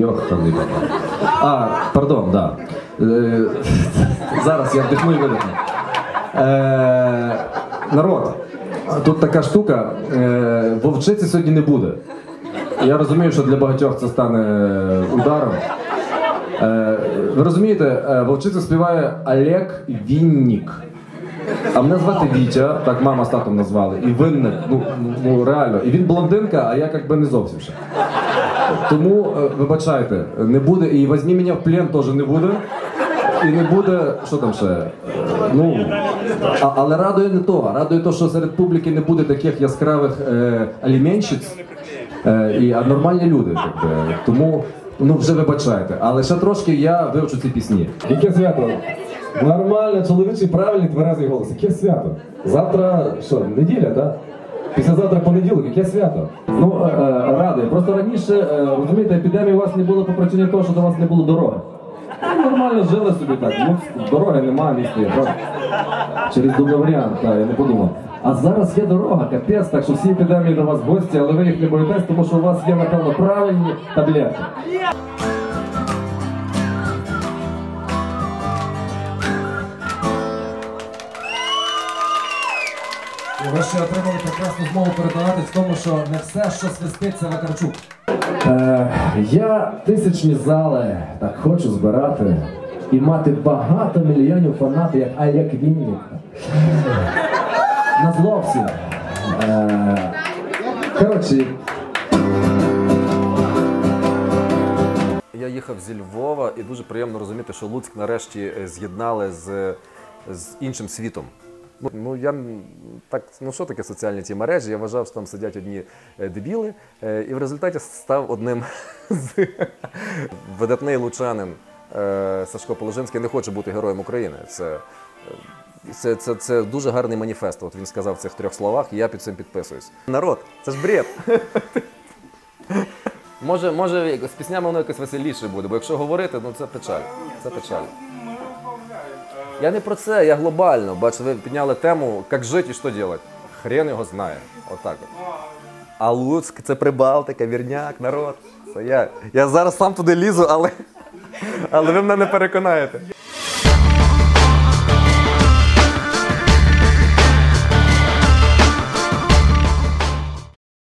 Йоханий бабай. А, пардон, да. Е, зараз я вдихну і видихну. Е, народ, тут така штука. Е, вовчиці сьогодні не буде. Я розумію, що для багатьох це стане ударом. Е, ви розумієте, е, вовчиця співає Олег Віннік. А мене звати Вітя, так мама з татом назвали. І винник, ну, ну реально. І він блондинка, а я як би не зовсім ще. Тому, е, вибачайте, не буде, і «Возьми мене в плен теж не буде. І не буде, що там ще? Е, Ну, а, але радує не то. Радує то, що серед публіки не буде таких яскравих е, аліменщиць, е, а нормальні люди. Би. Тому ну, вже вибачайте. Але ще трошки я вивчу ці пісні. Яке свято? Нормально, чоловічий, правильний, тверезий голос. Яке свято? Завтра що, неділя, так? Післязавтра понеділок, яке свято? Ну, е, е, радий. Просто раніше, е, розумієте, епідемії у вас не було по причині того, що до вас не було дороги. Ну, Нормально жили собі так. Ну, дороги немає місті. Через варіант, так, я не подумав. А зараз є дорога, капець, так що всі епідемії до вас гості, але ви їх не боїтесь, тому що у вас є, напевно, правильні таблетки. Ви ще отримали прекрасну змогу переконатись в тому, що не все, що свистить, це Вакарчук. Е, я тисячні зали так хочу збирати і мати багато мільйонів фанатів, як Олег Вінник. На зло всім. Е, коротше, Я їхав зі Львова і дуже приємно розуміти, що Луцьк нарешті е, з'єднали з, з іншим світом. Ну, Ну я так, ну що таке соціальні ті мережі? Я вважав, що там сидять одні е, дебіли, е, і в результаті став одним з видатний лучанин е, Сашко Положинський не хоче бути героєм України. Це, це, це, це дуже гарний маніфест. От він сказав в цих трьох словах, і я під цим підписуюсь. Народ, це ж бред. Може, може, з піснями воно якось веселіше буде, бо якщо говорити, ну це печаль. Це печаль. Я не про це, я глобально. Бачите, ви підняли тему, як жити і що робити. Хрен його знає. Отак от. А Луцьк це Прибалтика, вірняк, народ. Це я. Я зараз сам туди лізу, але, але ви мене не переконаєте.